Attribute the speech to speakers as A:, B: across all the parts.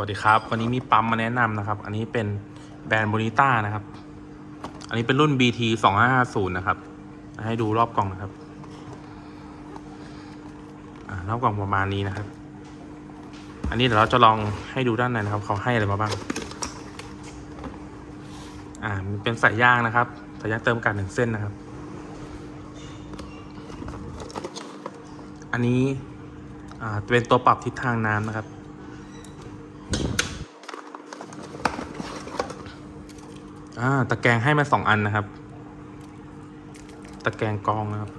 A: วัสดีครับ วันนี้มีปั๊มมาแนะนำนะครับ อันนี้เป็นแบรนด์โบนิต้านะครับ อันนี้เป็นรุ่น BT 2550นะครับ ให้ดูรอบกล่องนะครับรอบกล่องประมาณนี้นะครับ อันนี้เดี๋ยวเราจะลองให้ดูด้านในนะครับ เขาให้อะไรมาบ้าง อ่ามันเป็นสายยางนะครับสายยางเติมอากาศหนึ่งเส้นนะครับ อันนี้อ่าเป็นตัวปรับทิศทางน้ำนะครับ อ่าตะแกรงให้มาสองอันนะครับ ตะแกรงกองนะครับ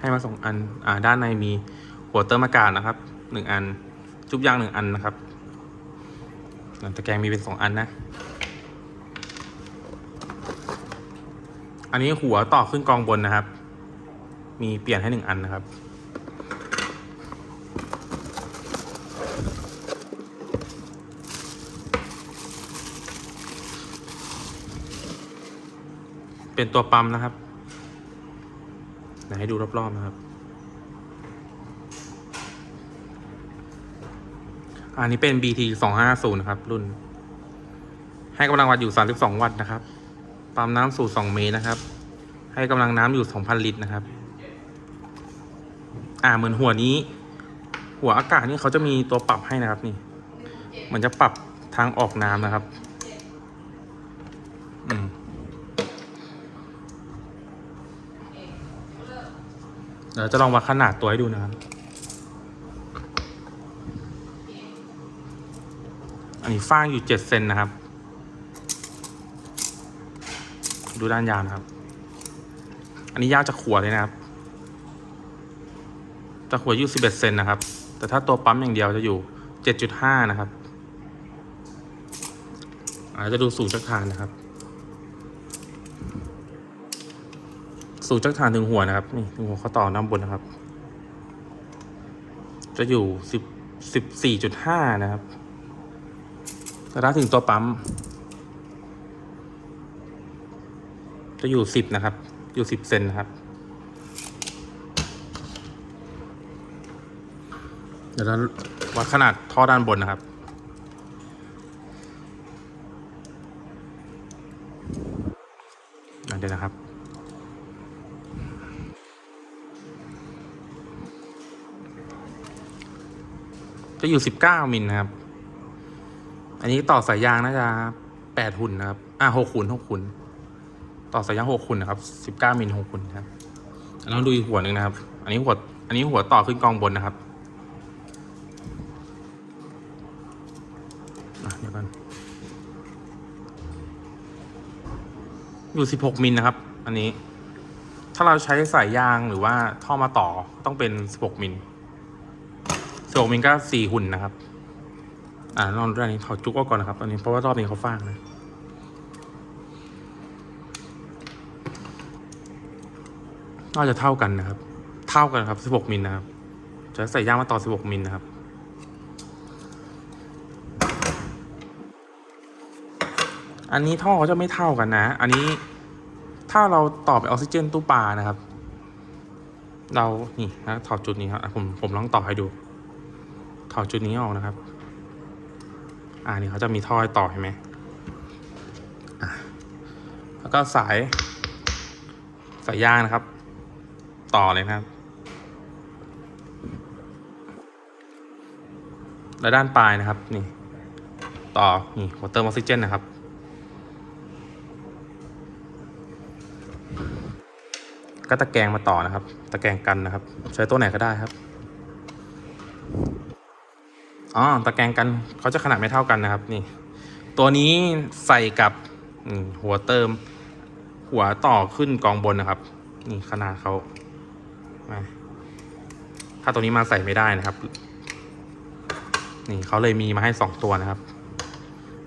A: ให้มาสองอัน อ่า ด้านในมีหัวเติมอากาศนะครับหนึ่งอัน จุบยางหนึ่งอันนะครับตะแกรงมีเป็นสองอันนะ อันนี้หัวต่อขึ้นกองบนนะครับ มีเปลี่ยนให้หนึ่งอันนะครับ เป็นตัวปั๊มนะครับเดี๋ยวให้ดูรอบๆนะครับ อันนี้เป็น BT 250นะครับ รุ่น ให้กำลังวัตต์อยู่ 32 วัตต์นะครับ ปั๊มน้ำสูตร2เมตรนะครับ ให้กำลังน้ำอยู่ 2,000 ลิตรนะครับ อ่าเหมือนหัวนี้ หัวอากาศนี่เขาจะมีตัวปรับให้นะครับ นี่เหมือนจะปรับทางออกน้ำนะครับ อืม เดี๋ยวจะลองวัดขนาดตัวให้ดูนะครับ อันนี้ฟางอยู่เจ็ดเซนนะครับ ดูด้านยาวนะครับ อันนี้ยาวจากขวดเลยนะครับ จากขวดอยู่สิบเอ็ดเซนนะครับ แต่ถ้าตัวปั๊มอย่างเดียวจะอยู่เจ็ดจุดห้านะครับอาจจะดูสูงจากฐานนะครับ สูงจากฐานถึงหัวนะครับนี่ถึงหัวเขาต่อน้ำบนนะครับ จะอยู่สิบสิบสี่จุดห้านะครับแต่ถ้าถึงตัวปั๊ม จะอยู่สิบนะครับ อยู่สิบเซนนะครับเดี๋ยวเราวัดขนาดท่อด้านบนนะครับอะเดี๋ยวนะครับ จะอยู่สิบเก้ามิลนะครับ อันนี้ต่อสายยางน่าจะแปดหุ่นนะครับ อ่าหกหุ่นหกหุ่นต่อสายยางหกหุ่นนะครับสิบเก้ามิลหกหุ่นครับแล้วดูอีกหัวหนึ่งนะครับ อันนี้หัว อันนี้หัวต่อขึ้นกองบนนะครับเดี๋ยวกันอยู่สิบหกมิลนะครับ อันนี้ ถ้าเราใช้สายยางหรือว่าท่อมาต่อต้องเป็นสิบหกมิล สิบหกมิลก็สี่หุ่นนะครับ อ่าลองดูอันนี้ถอดจุกออกก่อนนะครับตอนนี้เพราะว่ารอบนี้เขาฟางนะน่าจะเท่ากันนะครับ เท่ากันครับ16มิลนะครับ จะใส่ย่างมาต่อ16มิลนะครับอันนี้ท่อเขาจะไม่เท่ากันนะ อันนี้ถ้าเราต่อไปออกซิเจนตู้ปลานะครับ เรา นี่นะถอดจุดนี้ครับ ผม ผมลองต่อให้ดู ถอดจุดนี้ออกนะครับ อ่านี่เขาจะมีท่อให้ต่อเห็นไหมอะแล้วก็สายสายยางนะครับ ต่อเลยนะครับและด้านปลายนะครับนี่ต่อนี่หัวเติมออกซิเจนนะครับ ก็ตะแกรงมาต่อนะครับ ตะแกรงกันนะครับ ใช้ตัวไหนก็ได้ครับ อ๋อตะแกรงกันเขาจะขนาดไม่เท่ากันนะครับนี่ ตัวนี้ใส่กับหัวเติม หัวต่อขึ้นกองบนนะครับ นี่ขนาดเขาถ้าตัวนี้มาใส่ไม่ได้นะครับ นี่เขาเลยมีมาให้สองตัวนะครับ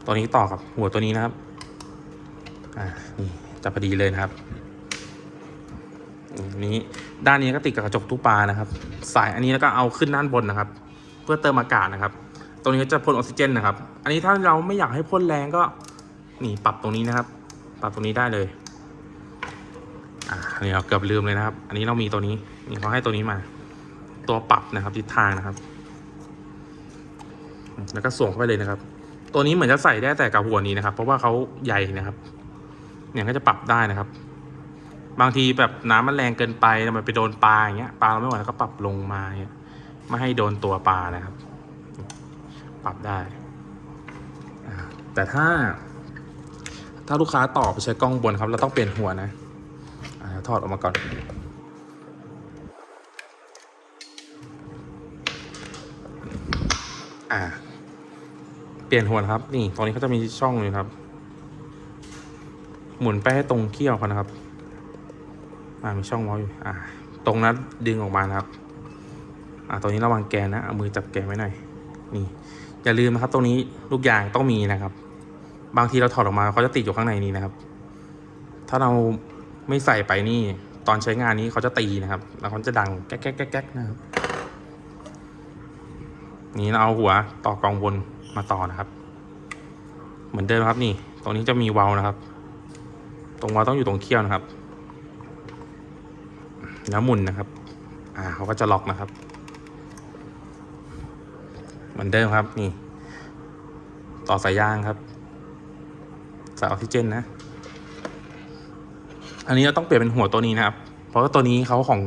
A: ตัวนี้ต่อกับหัวตัวนี้นะครับอ่านี่จะพอดีเลยนะครับนี้ด้านนี้ก็ติดกับกระจกตู้ปลานะครับ สายอันนี้แล้วก็เอาขึ้นด้านบนนะครับ เพื่อเติมอากาศนะครับ ตรงนี้จะพ่นออกซิเจนนะครับ อันนี้ถ้าเราไม่อยากให้พ่นแรงก็นี่ปรับตรงนี้นะครับ ปรับตรงนี้ได้เลย อ่าอันนี้เราเกือบลืมเลยนะครับ อันนี้เรามีตัวนี้นี่เขาให้ตัวนี้มา ตัวปรับนะครับทิศทางนะครับ แล้วก็ส่งเข้าไปเลยนะครับ ตัวนี้เหมือนจะใส่ได้แต่กับหัวนี้นะครับ เพราะว่าเขาใหญ่นะครับ เนี่ยก็จะปรับได้นะครับ บางทีแบบน้ำมันแรงเกินไปมันไปโดนปลาอย่างเงี้ยปลาเราไม่ไหวแล้วก็ปรับลงมาเงี้ยไม่ให้โดนตัวปลานะครับ ปรับได้ แต่ถ้า ถ้าลูกค้าต่อไปใช้กล้องบนครับ เราต้องเปลี่ยนหัวนะอถอดออกมาก่อนอ่าเปลี่ยนหัวครับ นี่ตรงนี้เขาจะมีช่องอยู่ครับ หมุนไปให้ตรงเขี้ยวเขานะครับ อ่ามีช่องเว้อยู่อ่า ตรงนั้นดึงออกมานะครับ อ่าตรงนี้ระวังแกนนะเอามือจับแกนไว้หน่อยนี่ อย่าลืมนะครับ ตรงนี้ลูกยางต้องมีนะครับ บางทีเราถอดออกมาเขาจะติดอยู่ข้างในนี้นะครับ ถ้าเราไม่ใส่ไปนี่ ตอนใช้งานนี้เขาจะตีนะครับ แล้วเขาจะดังแก๊กแก๊กแก๊กนะครับ นี่เราเอาหัวต่อกองบนมาต่อนะครับ เหมือนเดิมครับนี่ ตรงนี้จะมีเวาล์วนะครับ ตรงเวาล์วต้องอยู่ตรงเขี้ยวนะครับ แล้วหมุนนะครับ อ่าเขาก็จะล็อกนะครับ เหมือนเดิมครับนี่ ต่อสายยางครับสายออกซิเจนนะ อันนี้เราต้องเปลี่ยนเป็นหัวตัวนี้นะครับ เพราะว่าตัวนี้เขาของ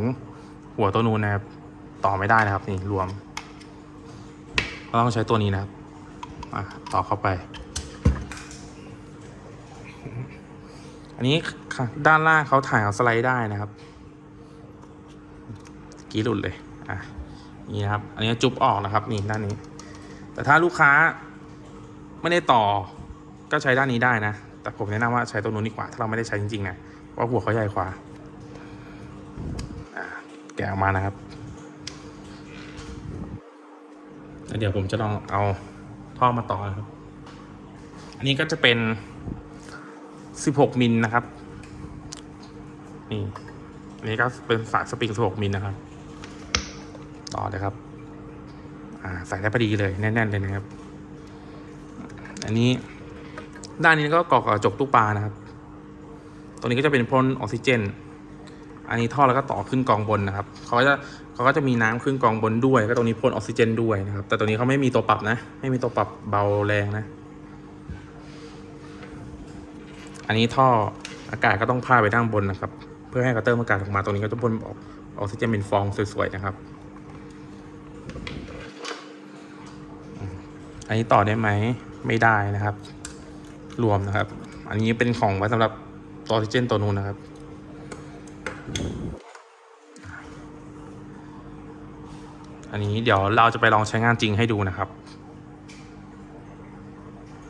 A: หัวตัวนู้นนะครับ ต่อไม่ได้นะครับ นี่รวมเราต้องใช้ตัวนี้นะครับต่อเข้าไป อันนี้ด้านล่างเขาถ่ายเอาสไลด์ได้นะครับกี้หลุดเลย อะ นี่นะครับ อันนี้จุบออกนะครับ นี่ด้านนี้ แต่ถ้าลูกค้าไม่ได้ต่อก็ใช้ด้านนี้ได้นะ แต่ผมแนะนำว่าใช้ตัวนู้นดีกว่า ถ้าเราไม่ได้ใช้จริงๆนะเพราะหัวเขาใหญ่กว่าแกะออกมานะครับแล้วเดี๋ยวผมจะลองเอาท่อมาต่อครับ อันนี้ก็จะเป็น 16มิลนะครับ นี่ อันนี้ก็เป็นสายสปริง16มิลนะครับ ต่อเลยครับ ใส่ได้พอดีเลยแน่นๆเลยนะครับ อันนี้ด้านนี้ก็กรอกกระจกตู้ปลานะครับ ตรงนี้ก็จะเป็นพ่นออกซิเจน อันนี้ท่อแล้วก็ต่อขึ้นกองบนนะครับ เขาก็จะเขาก็จะมีน้ำขึ้นกองบนด้วย ก็ตรงนี้พ่นออกซิเจนด้วยนะครับ แต่ตรงนี้เขาไม่มีตัวปรับนะ ไม่มีตัวปรับเบาแรงนะ อันนี้ท่ออากาศก็ต้องพาไปด้านบนนะครับ เพื่อให้กระเติมอากาศออกมา ตรงนี้ก็จะพ่นออกออกซิเจนเป็นฟองสวยๆนะครับ อันนี้ต่อได้ไหมไม่ได้นะครับ รวมนะครับ อันนี้เป็นของไว้สำหรับตัวออกซิเจนตัวนู้นนะครับ อันนี้เดี๋ยวเราจะไปลองใช้งานจริงให้ดูนะครับ